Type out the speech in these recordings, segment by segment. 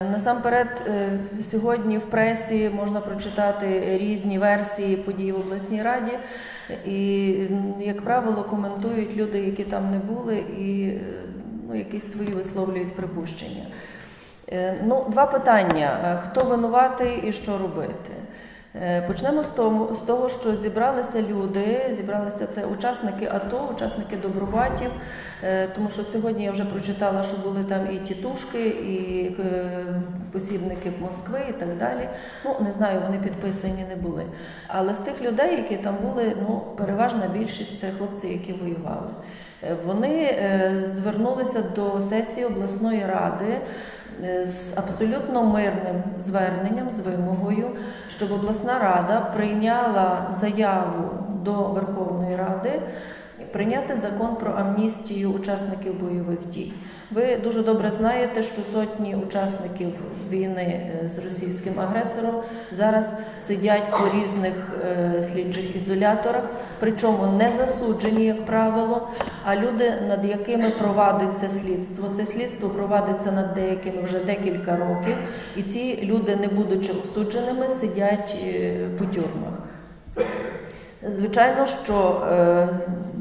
Насамперед, е, сьогодні в пресі можна прочитати різні версії подій в обласній раді, і, як правило, коментують люди, які там не були, і ну, якісь свої висловлюють припущення. Е, Ну, два питання: Е, хто винуватий і що робити? Е, Почнемо з того, з того, що зібралися люди, зібралися це учасники АТО, учасники добробатів, е, тому що сьогодні я вже прочитала, що були там і тітушки, і е, посібники Москви і так далі. Ну, не знаю, вони підписані не були. Але з тих людей, які там були, ну, переважна більшість це хлопці, які воювали. Вони звернулися до сесії обласної ради з абсолютно мирним зверненням, з вимогою, щоб обласна рада прийняла заяву до Верховної Ради прийняти закон про амністію учасників бойових дій. Ви дуже добре знаєте, що сотні учасників війни е, з російським агресором зараз сидять по різних е, слідчих ізоляторах, причому не засуджені, як правило, а люди, над якими провадиться слідство. Це слідство провадиться над деякими вже декілька років, і ці люди, не будучи осудженими, сидять е, по тюрмах. Звичайно, що е,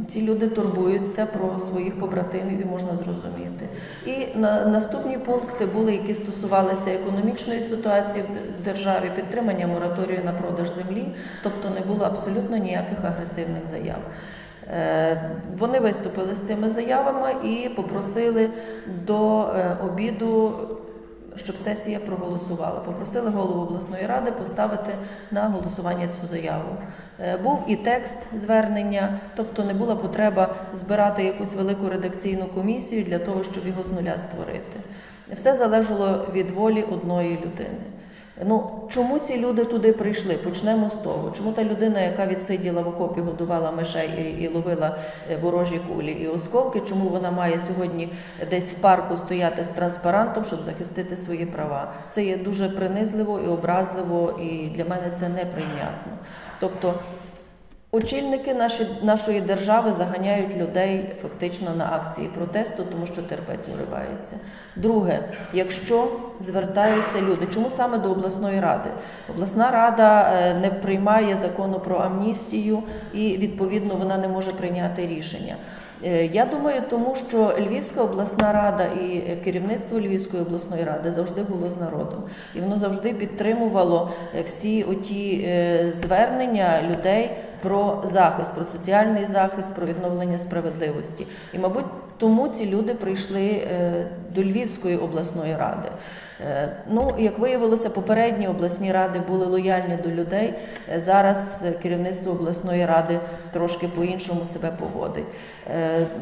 ці люди турбуються про своїх побратимів і можна зрозуміти. І на, наступні пункти були, які стосувалися економічної ситуації в державі, підтримання мораторію на продаж землі, тобто не було абсолютно ніяких агресивних заяв. Е, Вони виступили з цими заявами і попросили до е, обіду щоб сесія проголосувала. Попросили голову обласної ради поставити на голосування цю заяву. Е, Був і текст звернення, тобто не була потреба збирати якусь велику редакційну комісію для того, щоб його з нуля створити. Все залежало від волі одної людини. Ну, чому ці люди туди прийшли? Почнемо з того. Чому та людина, яка відсиділа в окопі, годувала мишей і, і ловила е, ворожі кулі і осколки, чому вона має сьогодні десь в парку стояти з транспарантом, щоб захистити свої права? Це є дуже принизливо і образливо, і для мене це неприйнятно. Тобто Очільники наші, нашої держави заганяють людей фактично на акції протесту, тому що терпець уривається. Друге, якщо звертаються люди, чому саме до обласної ради? Обласна рада е, не приймає закону про амністію і відповідно вона не може прийняти рішення. Е, Я думаю, тому що Львівська обласна рада і керівництво Львівської обласної ради завжди було з народом, і воно завжди підтримувало е, всі оті е, звернення людей про захист, про соціальний захист, про відновлення справедливості. І, мабуть, тому ці люди прийшли до Львівської обласної ради. Е, Ну, як виявилося, попередні обласні ради були лояльні до людей. Е, Зараз е, керівництво обласної ради трошки по-іншому себе поводить.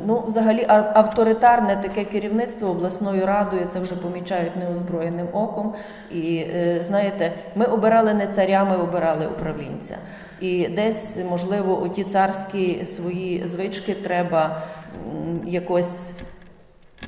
Ну, взагалі, ар- авторитарне таке керівництво обласною радою це вже помічають неозброєним оком. І знаєте, ми обирали не царя, ми обирали управлінця. І десь, можливо, оті царські свої звички треба якось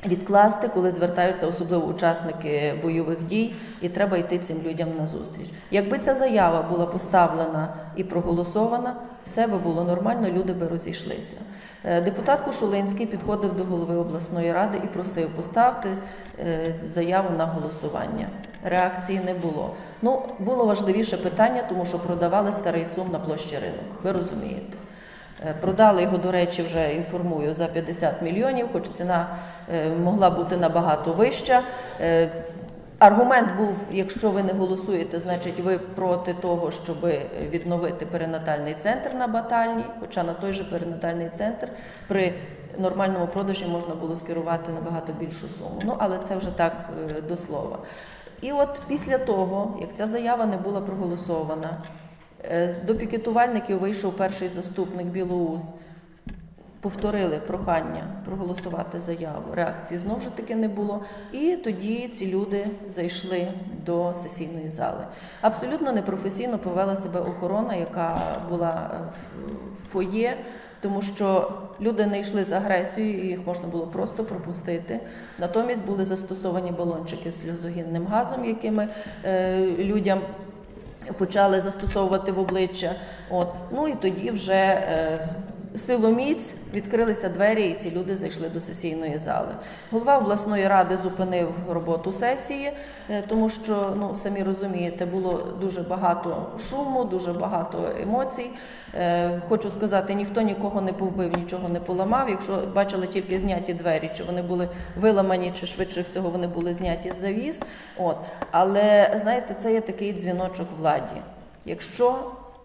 відкласти, коли звертаються особливо учасники бойових дій, і треба йти цим людям на зустріч. Якби ця заява була поставлена і проголосована, все би було нормально, люди би розійшлися. Е, Депутат Кошулинський підходив до голови обласної ради і просив поставити е, заяву на голосування. Реакції не було. Ну, було важливіше питання, тому що продавали старий ЦУМ на площі ринок. Ви розумієте. Е, Продали його, до речі, вже інформую за 50 мільйонів, хоч ціна е, могла бути набагато вища. Е, Аргумент був: якщо ви не голосуєте, значить ви проти того, щоб відновити перинатальний центр на батальні. Хоча на той же перинатальний центр при нормальному продажі можна було скерувати набагато більшу суму. Ну але це вже так до слова. І от після того, як ця заява не була проголосована, до пікетувальників вийшов перший заступник Білоус. Повторили прохання проголосувати заяву. Реакції знову ж таки не було. І тоді ці люди зайшли до сесійної зали. Абсолютно непрофесійно повела себе охорона, яка була е, в фоє, тому що люди не йшли з агресією, їх можна було просто пропустити. Натомість були застосовані балончики з сльозогінним газом, якими е, людям почали застосовувати в обличчя. От. Ну і тоді вже. Силоміць відкрилися двері, і ці люди зайшли до сесійної зали. Голова обласної ради зупинив роботу сесії, е, тому що ну самі розумієте, було дуже багато шуму, дуже багато емоцій. Е, Хочу сказати, ніхто нікого не повбив, нічого не поламав. Якщо бачили тільки зняті двері, чи вони були виламані, чи швидше всього вони були зняті з завіс. От але знаєте, це є такий дзвіночок владі. Якщо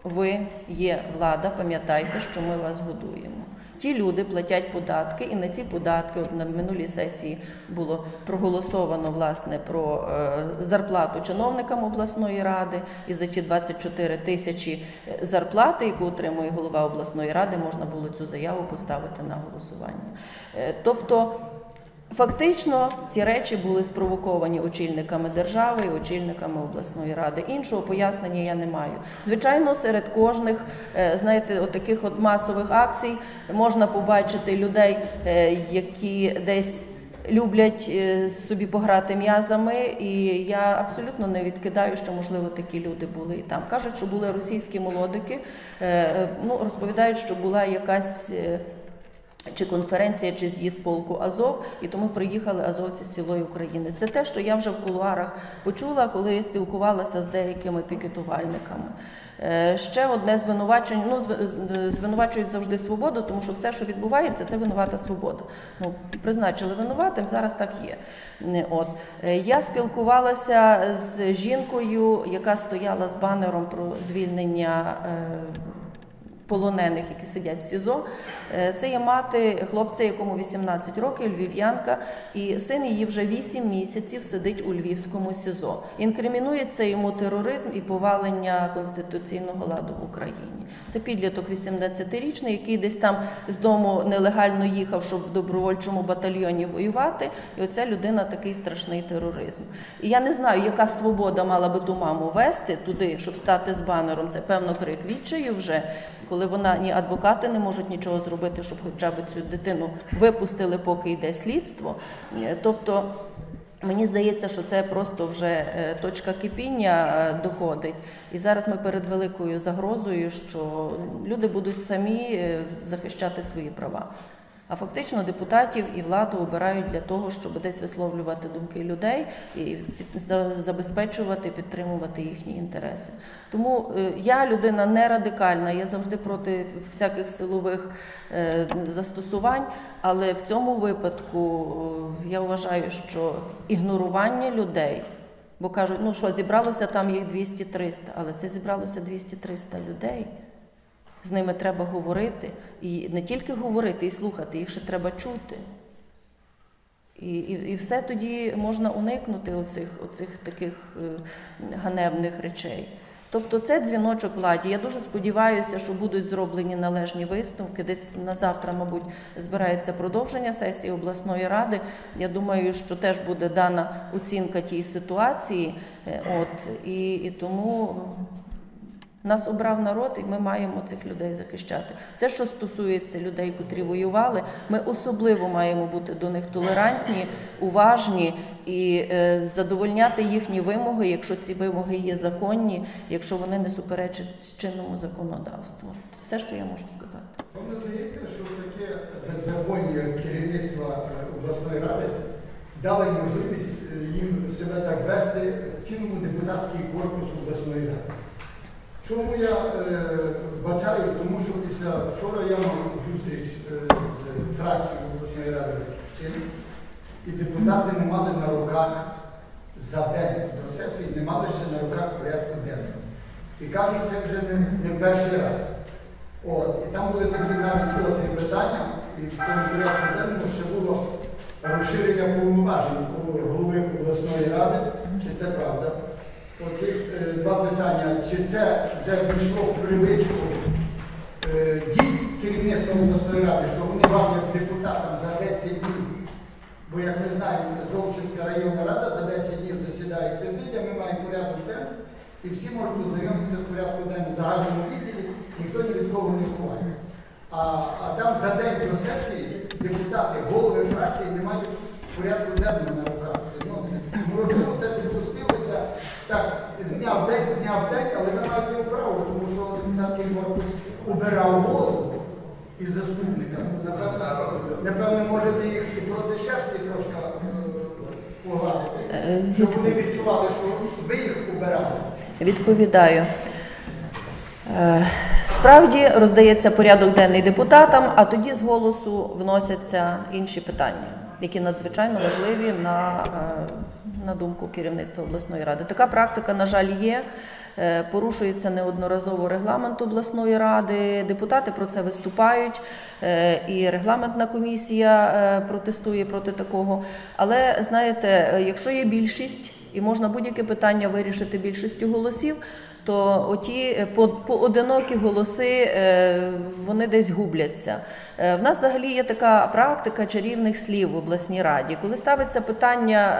ви є влада, пам'ятайте, що ми вас годуємо. Ті люди платять податки, і на ці податки от на минулій сесії було проголосовано власне про е, зарплату чиновникам обласної ради. І за ті 24 тисячі е, зарплати, яку отримує голова обласної ради, можна було цю заяву поставити на голосування. Е, тобто. Фактично ці речі були спровоковані очільниками держави і очільниками обласної ради. Іншого пояснення я не маю. Звичайно, серед кожних, е, знаєте, от таких от масових акцій можна побачити людей, е, які десь. Люблять е, собі пограти м'язами, і я абсолютно не відкидаю, що можливо такі люди були і там. Кажуть, що були російські молодики. Ну розповідають, що була якась чи конференція, чи з'їзд полку Азов, і тому приїхали азовці з цілої України. Це те, що я вже в кулуарах почула, коли спілкувалася з деякими пікетувальниками. Е, Ще одне звинувачення. Ну, звинувачують завжди свободу, тому що все, що відбувається, це винувата свобода. Ну, призначили винуватим, зараз так є. Е, От Е, я спілкувалася з жінкою, яка стояла з банером про звільнення. Полонених, які сидять в СІЗО. Е, Це є мати хлопця, якому 18 років, львів'янка, і син її вже 8 місяців сидить у львівському СІЗО. Інкримінується йому тероризм і повалення конституційного ладу в Україні. Це підліток 18-річний, який десь там з дому нелегально їхав, щоб в добровольчому батальйоні воювати. І оця людина такий страшний тероризм. І я не знаю, яка свобода мала би ту маму вести туди, щоб стати з банером. Це певно крик відчаю вже, коли вона ні адвокати не можуть нічого зробити, щоб хоча б цю дитину випустили, поки йде слідство. Е, Тобто. Мені здається, що це просто вже е, точка кипіння е, доходить. І зараз ми перед великою загрозою, що люди будуть самі захищати свої права. А фактично депутатів і владу обирають для того, щоб десь висловлювати думки людей і забезпечувати, підтримувати їхні інтереси. Тому е, я людина не радикальна, я завжди проти всяких силових е, застосувань, але в цьому випадку е, я вважаю, що ігнорування людей. Бо кажуть, ну що, зібралося там їх 200-300, але це зібралося 200-300 людей. З ними треба говорити. І не тільки говорити і слухати, їх ще треба чути. І, і, і все тоді можна уникнути оцих, оцих таких е, ганебних речей. Тобто це дзвіночок владі. Я дуже сподіваюся, що будуть зроблені належні висновки. Десь на завтра, мабуть, збирається продовження сесії обласної ради. Я думаю, що теж буде дана оцінка тій ситуації. Е, От, і, і тому нас обрав народ, і ми маємо цих людей захищати. Все, що стосується людей, котрі воювали, ми особливо маємо бути до них толерантні, уважні і е, задовольняти їхні вимоги, якщо ці вимоги є законні, якщо вони не суперечать чинному законодавству. Все, що я можу сказати. Вам здається, що таке беззаконня керівництва е, обласної ради дали можливість е, їм себе так вести цілому депутатський корпус обласної ради. Чому я е, бачаю? Тому що після вчора я мав зустріч е, з фракцією обласної ради Батьківщини, і депутати не мали на руках за день до сесії, не мали ще на руках порядку денного. І кажуть, це вже не, не перший раз. От, і там були такі навіть гострі питання, і в тому порядку денному ще було розширення повноважень у голови обласної ради, чи це правда. Оці е, два питання, чи це вже війшло в привичку е, дій керівництва обласної ради, що вони вам як депутатам за 10 днів, бо як ми знаємо, Зовчівська районна рада за 10 днів засідає президія, ми маємо порядок денний, і всі можуть ознайомитися з порядком денним в загальному відділі, ніхто ні від кого не ховає. А, а там за день до сесії депутати, голови фракції не мають порядку денного на руках. Це нонсенс. Можливо, те допустилося так, зняв день, зняв день, але ви маєте право, тому що депутатський корпус обирав голову. і заступника. Напевно, напевно, можете їх і проти шерсті трошки е, погладити, Е, щоб вони відчували, що ви їх обирали. Відповідаю. Е, Справді роздається порядок денний депутатам, а тоді з голосу вносяться інші питання, які надзвичайно важливі на, е, на думку керівництва обласної ради. Така практика, на жаль, є. Е, Порушується неодноразово регламент обласної ради. Депутати про це виступають, е, і регламентна комісія протестує проти такого. Але знаєте, якщо є більшість і можна будь-яке питання вирішити більшістю голосів, то оті е, по- поодинокі голоси е, вони десь губляться. Е, В нас взагалі є така практика чарівних слів в обласній раді. Коли ставиться питання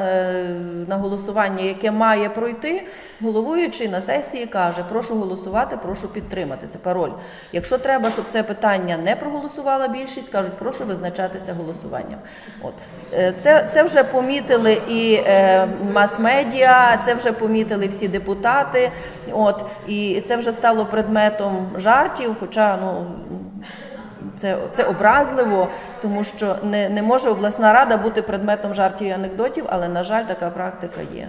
на голосування, яке має пройти, головуючий на сесії каже: прошу голосувати, прошу підтримати. Це пароль. Якщо треба, щоб це питання не проголосувала більшість, кажуть, прошу визначатися голосуванням. От це, це вже помітили і мас-медіа, це вже помітили всі депутати. От і це вже стало предметом жартів. Хоча ну це, це образливо, тому що не, не може обласна рада бути предметом жартів і анекдотів, але на жаль, така практика є.